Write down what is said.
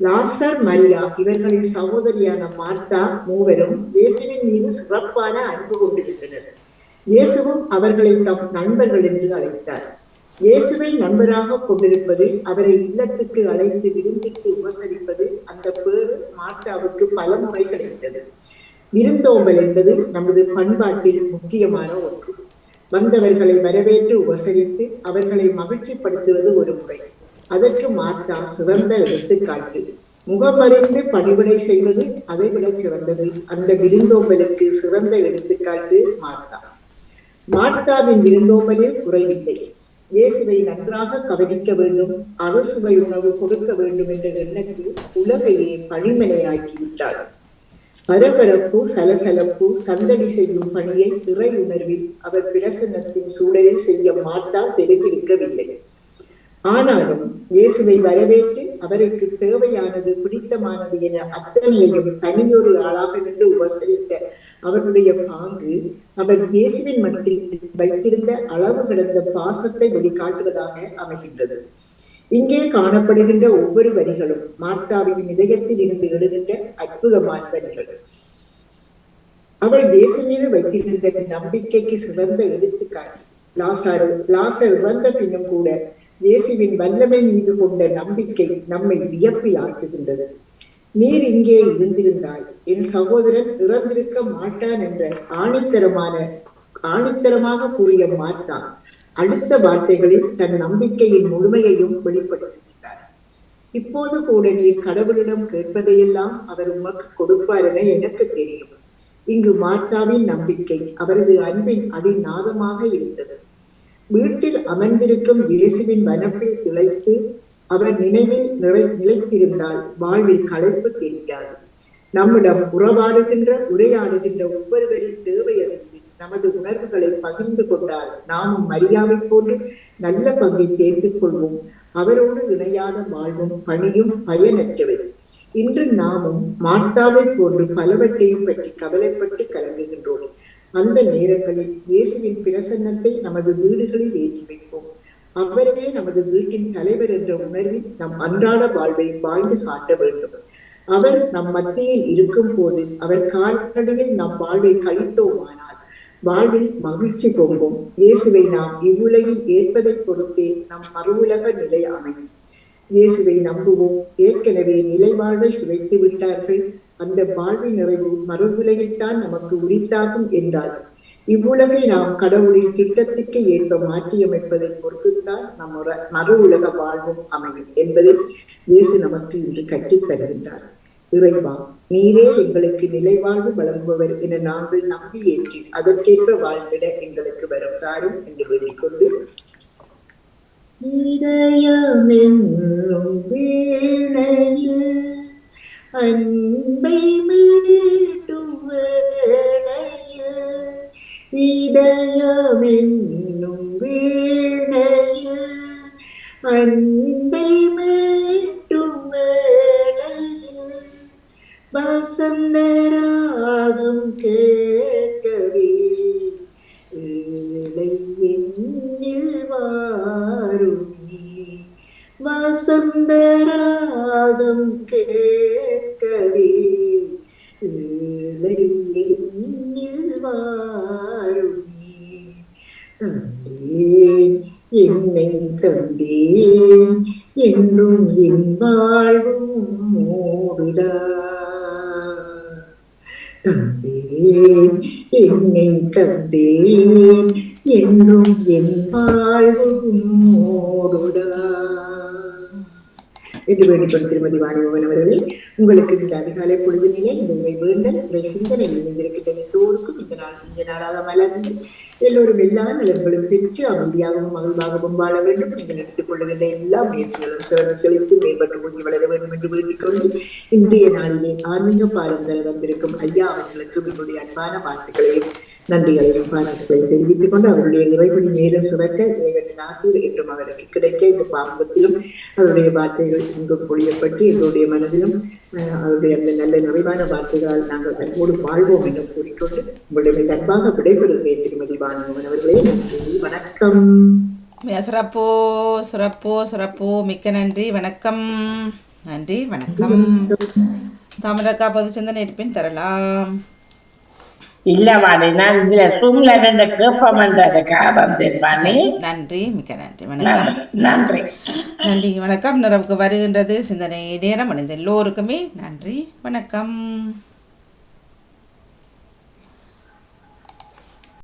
லாசர் மரியா இவர்களின் சகோதரியான மார்த்தா மூவரும் இயேசுவின் மீது சிறப்பான அன்பு கொண்டிருந்தனர். இயேசுவும் அவர்களை தம் நண்பர்கள் என்று அழைத்தார். இயேசுவை நண்பராக கொண்டிருப்பது அவரை இல்லத்துக்கு அழைத்து விருந்திற்கு உபசரிப்பது அந்த பேரு மார்த்தாவுக்கு பல முறை கிடைத்தது. விருந்தோம்பல் என்பது நமது பண்பாட்டில் முக்கியமான ஒன்று. வந்தவர்களை வரவேற்று உபசரித்து அவர்களை மகிழ்ச்சிப்படுத்துவது ஒரு முறை. அதற்கு மார்த்தா சிறந்த எடுத்துக்காட்டு. முகமறிந்து பணிவிடை செய்வது அதை விட சிறந்தது. அந்த விருந்தோம்பலுக்கு சிறந்த எடுத்துக்காட்டு மார்த்தா மார்த்தாவின் விருந்தோம்பலில் குறைவில்லை. இயேசுவை நன்றாக கவனிக்க வேண்டும் அறுசுவை உணவு கொடுக்க வேண்டும் என்ற எண்ணத்தில் உலகையே பணிமனையாக்கிவிட்டாள். பரபரப்பு சலசலப்பு சந்தடி செய்யும் பணியை இறை உணர்வில் அவர் பிரசன்னத்தின் சூழலில் செய்ய மார்த்தா தெரிவிக்கவில்லை ஆனாலும் இயேசுவை வரவேற்று அவருக்கு தேவையானது பிடித்தமானது என அத்தனையையும் தனியொரு ஆளாக நின்று உபசரித்த அவருடைய பாங்கு அவர் இயேசுவின் மட்டில் வைத்திருந்த அளவு கிடந்த பாசத்தை வெளிக்காட்டுவதாக அமைகின்றது. இங்கே காணப்படுகின்ற ஒவ்வொரு வரிகளும் மார்த்தாவின் இதயத்தில் இருந்து எழுகின்ற அற்புதமான வரிகள். அவள் இயேசு மீது வைத்திருந்த நம்பிக்கைக்கு சிறந்த எடுத்துக்காட்டு. லாசாரு லாசர் இறந்த பின்னும் கூட இயேசுவின் வல்லமை மீது கொண்ட நம்பிக்கை நம்மை வியப்பில் ஆழ்த்துகின்றது நீர் இங்கே இருந்திருந்தால் என் சகோதரன் இறந்திருக்க மாட்டான் என்ற ஆணித்தரமான ஆணித்தரமாக கூறிய மார்த்தா அடுத்த வார்த்தைகளில் தன் நம்பிக்கையின் முழுமையையும் வெளிப்படுத்துகின்றார். இப்போது கூட நீர் கடவுளிடம் கேட்பதையெல்லாம் அவர் உமக்கு கொடுப்பார் என எனக்கு தெரியும். இங்கு மார்த்தாவின் நம்பிக்கை அவரது அன்பின் அடிநாதமாக இருந்தது. வீட்டில் அமர்ந்திருக்கும் இயேசுவின் மனப்பில் திளைத்து அவர் நினைவில் நிறை நிலைத்திருந்தால் வாழ்வில் களைப்பு தெரியாது. நம்மிடம் உறவாடுகின்ற உரையாடுகின்ற ஒவ்வொருவரின் தேவை அறிந்து நமது உணர்வுகளை பகிர்ந்து கொண்டால் நாமும் மரியாதை போன்று நல்ல பங்கை தேர்ந்து கொள்வோம். அவரோடு இணையான வாழ்வும் பணியும் பயனற்றவை. இன்று நாமும் மார்த்தாவை போன்று பலவற்றையும் பற்றி கவலைப்பட்டு கலங்குகின்றோம். அந்த நேரங்களில் இயேசுவின் பிரசன்னத்தை நமது வீடுகளில் ஏற்றி வைப்போம். அவரே நமது வீட்டின் தலைவர் என்ற உணர்வில் நம் அன்றாட வாழ்வை வாழ்ந்து காட்ட வேண்டும். அவர் நம் மத்தியில் இருக்கும் போது அவர் கால்நடையில் நம் வாழ்வை கழித்தோமானால் வாழ்வில் மகிழ்ச்சி பொங்கும். இயேசுவை நாம் இவ்வுலகில் ஏற்பதை பொறுத்தே நம் மறுவுலக நிலை அமையும். இயேசுவை நம்புவோம். ஏற்கனவே நிலை வாழ்வை சுவைத்து விட்டார்கள். அந்த வாழ்வின் நிறைவு மறு நமக்கு உரித்தாகும் என்றால் இவ்வுலகை நாம் கடவுளின் திட்டத்துக்கு ஏற்ப மாற்றியமைப்பதை பொறுத்துத்தான் நம்ம மறு உலக வாழ்வும் அமையும் என்பதை இயேசு நமக்கு இன்று கட்டித் தருகின்றார். இறைவா நீரே எங்களுக்கு நிலைவாழ்வு வழங்குபவர் என நாங்கள் நம்பி ஏற்றி அதற்கேற்ற வாழ்விட எங்களுக்கு வரும் தாரும் என்று வேண்டிக்கொண்டு இதயமென்னும் வீணையில் அன்பை மீட்டும் வேளையில் இதயமென்னும் வீணையில் அன்பை மீட்டும் வேளையில் வசந்தராகம் கேட்கவே ஏழை வசந்த ராகம் கேட்கவே ஏழை தந்தேன் என்னை தந்தேன் என்றும் என் வாழ்வும் மூடுதா தந்தேன் என்னை தந்தேன் என்றும் என் வாழ்வும் மூடுடா. என்று வேண்டிக்கொண்டு திருமதி வாணிமோகன் அவர்களே உங்களுக்கு இந்த அதிகாலை பொழுதினிலே இந்த இறை வேண்டல் இறை சிந்தனை இணைந்திருக்கின்ற எல்லோருக்கும் இந்த நாள் இந்த நாளாக மலர்ந்து எல்லோரும் எல்லா நலன்களும் பெற்று அமைதியாகவும் மகிழ்வாகவும் வாழ வேண்டும். நீங்கள் எடுத்துக் கொள்ளுகின்ற எல்லா முயற்சிகளும் சிறந்து செழித்து மேம்பட்டு ஓங்கி வளர வேண்டும் என்று வேண்டிக்கொண்டு இன்றைய நாளிலே ஆன்மீக பாரம்பரிய வந்திருக்கும் ஐயா அவர்களுக்கும் என்னுடைய அன்பான வாழ்த்துக்களையும் நன்றிகளையும் பாராட்டுகளையும் தெரிவித்துக் கொண்டு அவருடைய இறைவனி மேலும் சுரக்க இறைவனின் ஆசிரியர் என்றும் அவருக்கு கிடைக்க இந்த பாம்பத்திலும் அவருடைய வார்த்தைகள் இங்கு பொழியப்பட்டு எங்களுடைய மனதிலும் அவருடைய அந்த நல்ல நிறைவான வார்த்தைகளால் நாங்கள் அன்போடு வாழ்வோம் என்று கூறிக்கொண்டு உங்களுடைய அன்பாக விடைபெறுகிறேன் திருமதி பானுமன் அவர்களே. நன்றி வணக்கம். சிறப்போ சிறப்போ சிறப்போ மிக்க நன்றி வணக்கம். நன்றி வணக்கம். தாமரக்கா பொது சிந்தனை இருப்பின் தரலாம். இல்ல வாணி நான் இதுல சூம்ல ரெண்டு கேப்பம் வந்ததுக்காக வந்தேன் வாணி. நன்றி மிக்க நன்றி வணக்கம். நன்றி நன்றி. வணக்கம். நிறவுக்கு வருகின்றது சிந்தனை நேரம் அடைந்த எல்லோருக்குமே நன்றி வணக்கம்.